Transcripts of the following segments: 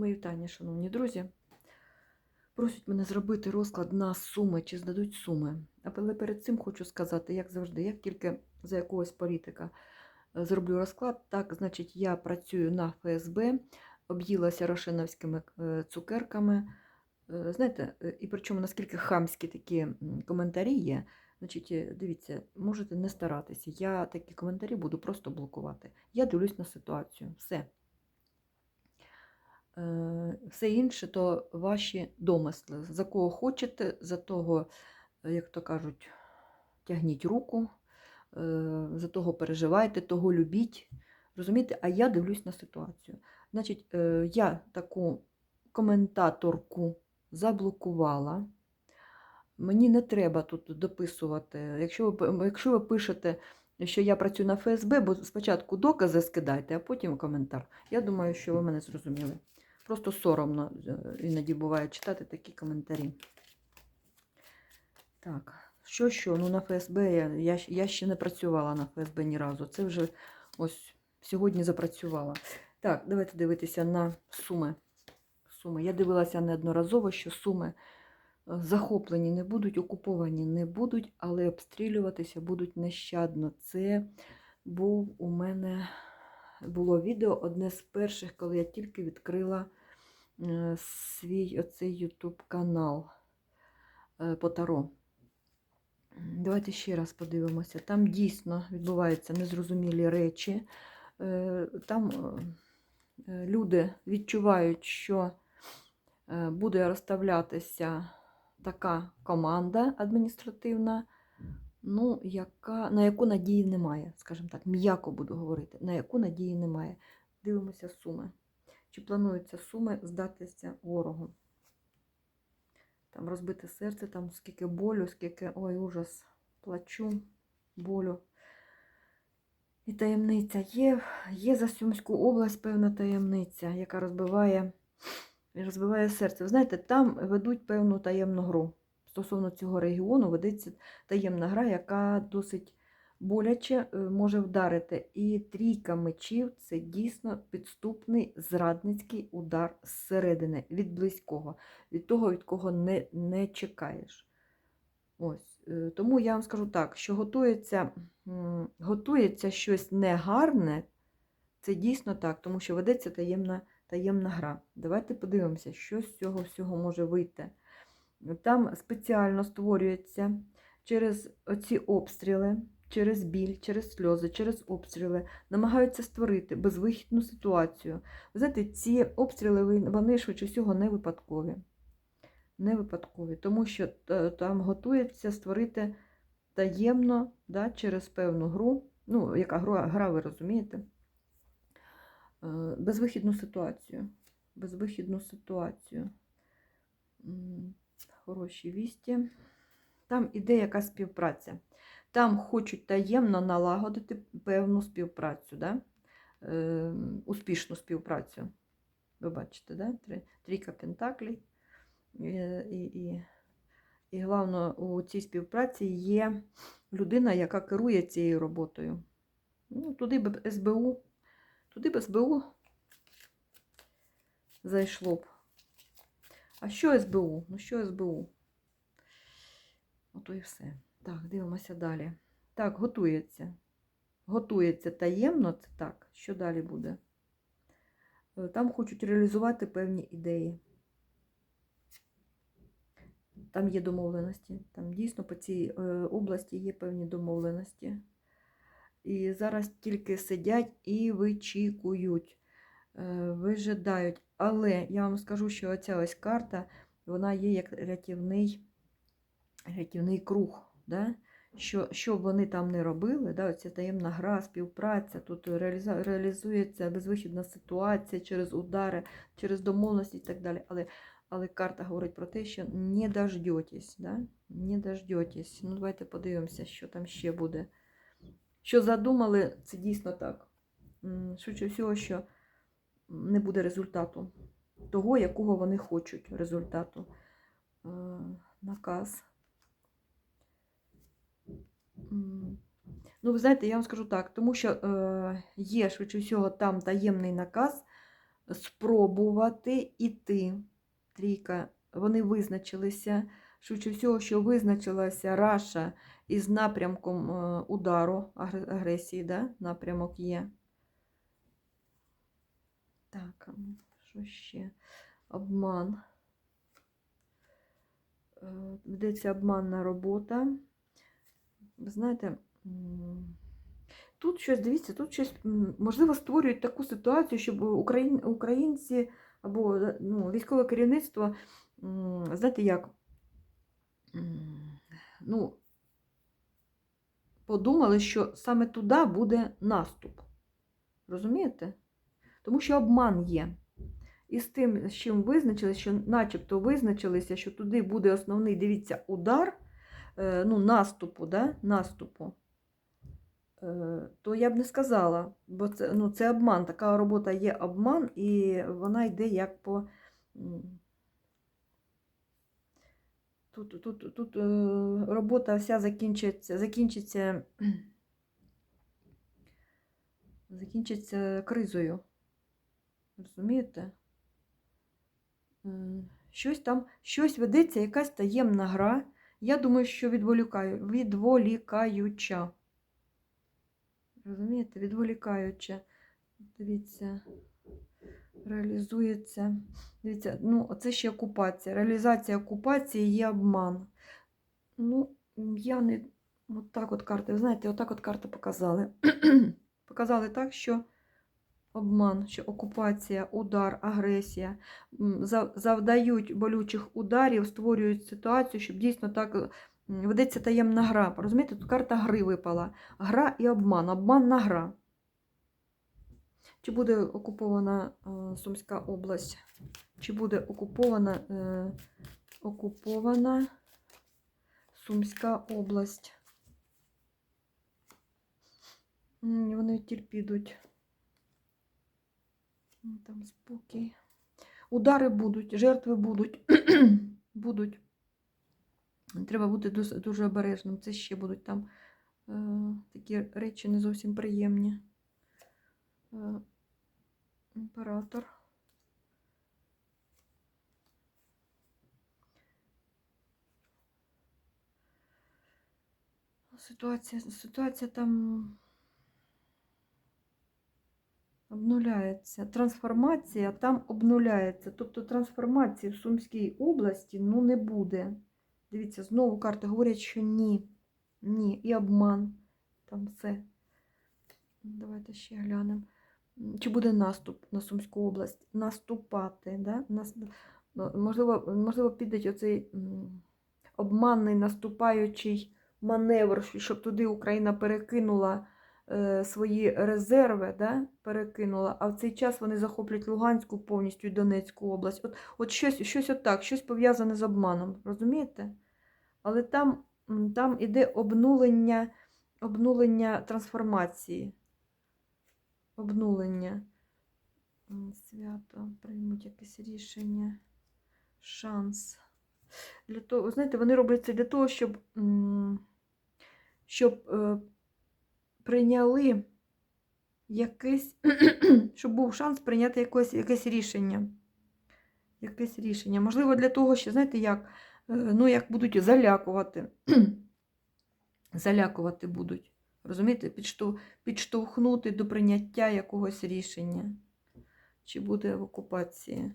Мої вітання, шановні друзі. Просять мене зробити розклад на суми, чи здадуть суми. Але перед цим хочу сказати, як завжди, як тільки за якогось політика е, зроблю розклад, так, значить, я працюю на ФСБ, об'їлася рошиновськими е, цукерками. Е, Знаєте, і причому наскільки хамські такі коментарі є, значить, дивіться, можете не старатися. Я такі коментарі буду просто блокувати. Я дивлюсь на ситуацію. Все. Е, Все інше то ваші домисли. За кого хочете, за того, е, як то кажуть, тягніть руку, е, за того переживайте, того любіть. Розумієте? А я дивлюсь на ситуацію. Значить, я таку коментаторку заблокувала. Мені не треба тут дописувати. Якщо ви, якщо ви пишете, що я працюю на ФСБ, бо спочатку докази скидайте, а потім коментар. Я думаю, що ви мене зрозуміли. Просто соромно е, іноді буває читати такі коментарі. Так, що що? Ну на ФСБ я, я, я ще не працювала на ФСБ ні разу. Це вже ось сьогодні запрацювала. Так, давайте дивитися на суми. Суми. Я дивилася неодноразово, що суми е, захоплені не будуть, окуповані не будуть, але обстрілюватися будуть нещадно. Це був у мене було відео одне з перших, коли я тільки відкрила свій оцей YouTube канал е, по Таро. Давайте ще раз подивимося. Там дійсно відбуваються незрозумілі речі. Е, Там е, е, люди відчувають, що е, буде розставлятися така команда адміністративна, ну, яка, на яку надії немає, скажімо так, м'яко буду говорити, на яку надії немає. Дивимося суми. Чи плануються суми здатися ворогу? Там розбите серце, там скільки болю, скільки, ой, ужас, плачу, болю. І таємниця. Є, є за Сумську область певна таємниця, яка розбиває, розбиває серце. Ви знаєте, там ведуть певну таємну гру. Стосовно цього регіону ведеться таємна гра, яка досить боляче е, може вдарити. І трійка мечів це дійсно підступний зрадницький удар зсередини, від близького, від того, від кого не, не чекаєш. Ось. е, Тому я вам скажу так, що готується, готується щось негарне, це дійсно так, тому що ведеться таємна, таємна гра. Давайте подивимося, що з цього всього може вийти. Там спеціально створюється через оці обстріли, через біль, через сльози, через обстріли, намагаються створити безвихідну ситуацію. Знаєте, ці обстріли вони швидше всього не випадкові. Не випадкові, тому що е, там готується створити таємно да, через певну гру, ну, яка гра, гра ви розумієте, е, безвихідну ситуацію. Безвихідну ситуацію. Хороші вісті. Там іде якась співпраця. Там хочуть таємно налагодити певну співпрацю, да? е, успішну співпрацю. Ви бачите, да? Трійка пентаклей. Е, І, і, і головно, у цій співпраці є людина, яка керує цією роботою. Ну, туди б СБУ, туди б СБУ зайшло б. А що СБУ? Ну що СБУ? Ото і все. Так, дивимося далі. Так, готується. Готується таємно, це так. Що далі буде? Е, Там хочуть реалізувати певні ідеї. Там є домовленості. Там дійсно по цій е, області є певні домовленості. І зараз тільки сидять і вичікують, е, вижидають. Але я вам скажу, що оця ось карта, вона є як рятівний, рятівний круг. Да? Що, що вони там не робили, да, оця таємна гра, співпраця, тут реалізується безвихідна ситуація через удари, через домовленості і так далі. Але, але карта говорить про те, що не дождетесь, да? не дождетесь. Ну, давайте подивимося, що там ще буде. Що задумали, це дійсно так. Швидше всього, що не буде результату того, якого вони хочуть результату. Е, Наказ. Ну, ви знаєте, я вам скажу так, тому що е, є швидше всього там таємний наказ спробувати іти. Трійка, вони визначилися. Швидше всього, що визначилася Раша із напрямком е, удару агресії, да? напрямок є. Так, ну, що ще? Обман. Ведеться обманна робота. Ви знаєте, тут щось, дивіться, тут щось, можливо, створюють таку ситуацію, щоб українці або е, ну, військове керівництво, знаєте як, ну, подумали, що саме туди буде наступ. Розумієте? Тому що обман є. І з тим, з чим визначилися, що начебто визначилися, що туди буде основний, дивіться, удар, ну, наступу, да? наступу, е, то я б не сказала, бо це, ну, це обман. Така робота є обман, і вона йде як по. Тут, тут, тут е, робота вся закінчиться, закінчиться, закінчиться кризою. Розумієте? Щось там, щось ведеться, якась таємна гра. Я думаю, що відволікаю, відволікаюча. Розумієте? Відволікаюча. Дивіться, реалізується. Дивіться, ну, це ще окупація. Реалізація окупації є обман. Ну, я не. От так от карти, ви знаєте, отак от карти показали. показали так, що обман, що окупація, удар, агресія завдають болючих ударів, створюють ситуацію, щоб дійсно так ведеться таємна гра. Розумієте, тут карта гри випала. Гра і обман, обманна гра. Чи буде окупована е, Сумська область? Чи буде окупована, е, окупована Сумська область? Вони тільки підуть. М, Там спокій. Удари будуть, жертви будуть. будуть. Треба бути дуже обережним. Це ще будуть там е, такі речі не зовсім приємні. Е, імператор. Ситуація, ситуація там обнуляється. Трансформація там обнуляється. Тобто трансформації в Сумській області ну, не буде. Дивіться, знову карти говорять, що ні. Ні. І обман. Там все. Давайте ще глянемо. Чи буде наступ на Сумську область? Наступати. Да? Нас... ну, Можливо, можливо, піде оцей обманний наступаючий маневр, щоб туди Україна перекинула свої резерви, да? перекинула, а в цей час вони захоплять Луганську повністю і Донецьку область. От, от щось, щось отак, щось пов'язане з обманом, розумієте? Але там, там іде обнулення, обнулення трансформації. Обнулення. Свято, приймуть якесь рішення, шанс. Для того, знаєте, вони роблять це для того, щоб, щоб е, прийняли якесь, щоб був шанс прийняти якесь, якесь рішення. Якесь рішення. Можливо, для того, що, знаєте, як, е, ну, як будуть залякувати. залякувати будуть. Розумієте, підштовхнути до прийняття якогось рішення. Чи буде в окупації.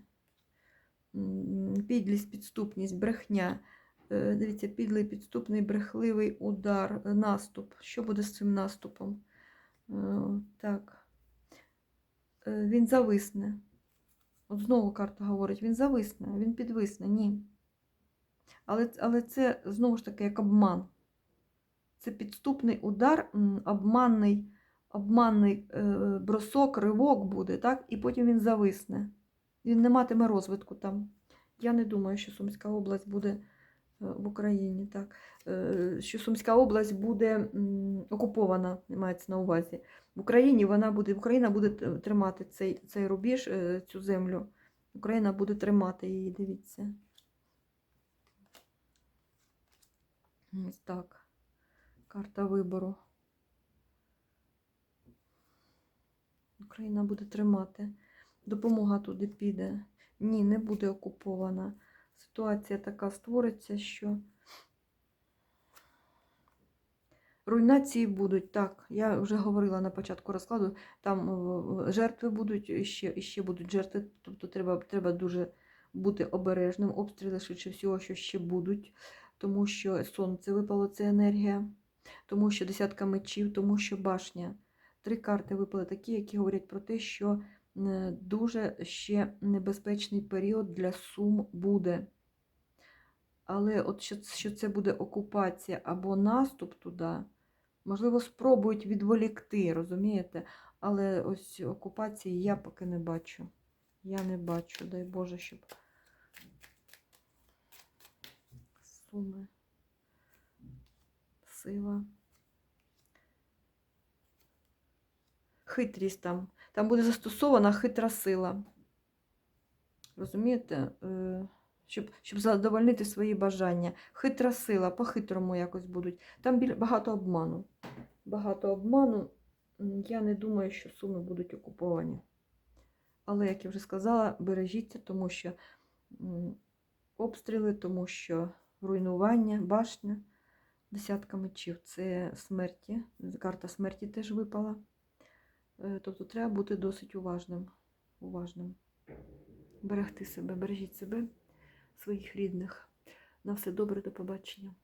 Підлість, підступність, брехня. Е, Дивіться, підлий, підступний, брехливий удар, е, наступ. Що буде з цим наступом? Е, Так. Він зависне. От знову карта говорить, він зависне, він підвисне, ні. Але, але це знову ж таки як обман. Це підступний удар, обманний, обманний бросок, ривок буде, так? і потім він зависне. Він не матиме розвитку там. Я не думаю, що Сумська область буде в Україні, так. Е, що Сумська область буде окупована, мається на увазі. В Україні вона буде, Україна буде тримати цей, цей рубіж, е, цю землю. Україна буде тримати її, дивіться. Ось так. Карта вибору. Україна буде тримати. допомога туди піде. Ні, не буде окупована. Ситуація така створиться, що руйнації будуть. Так, я вже говорила на початку розкладу, там е, жертви будуть, ще, ще будуть жертви, тобто треба, треба дуже бути обережним. Обстріли, швидше всього, що ще будуть, тому що сонце випало, це енергія, тому що десятка мечів, тому що башня. Три карти випали такі, які говорять про те, що е, дуже ще небезпечний період для Сум буде. Але от що, що це буде окупація або наступ туди, можливо, спробують відволікти, розумієте? Але ось окупації я поки не бачу. Я не бачу, дай Боже, щоб суми, сила. Хитрість там. Там буде застосована хитра сила. Розумієте? Е, Щоб, щоб задовольнити свої бажання. Хитра сила, по-хитрому якось будуть. Там багато обману. Багато обману. Я не думаю, що суми будуть окуповані. Але, як я вже сказала, бережіться, тому що обстріли, тому що руйнування, башня, десятка мечів це смерті. Карта смерті теж випала. Е, Тобто треба бути досить уважним. уважним. Берегти себе, бережіть себе, своїх рідних. На все добре, до побачення.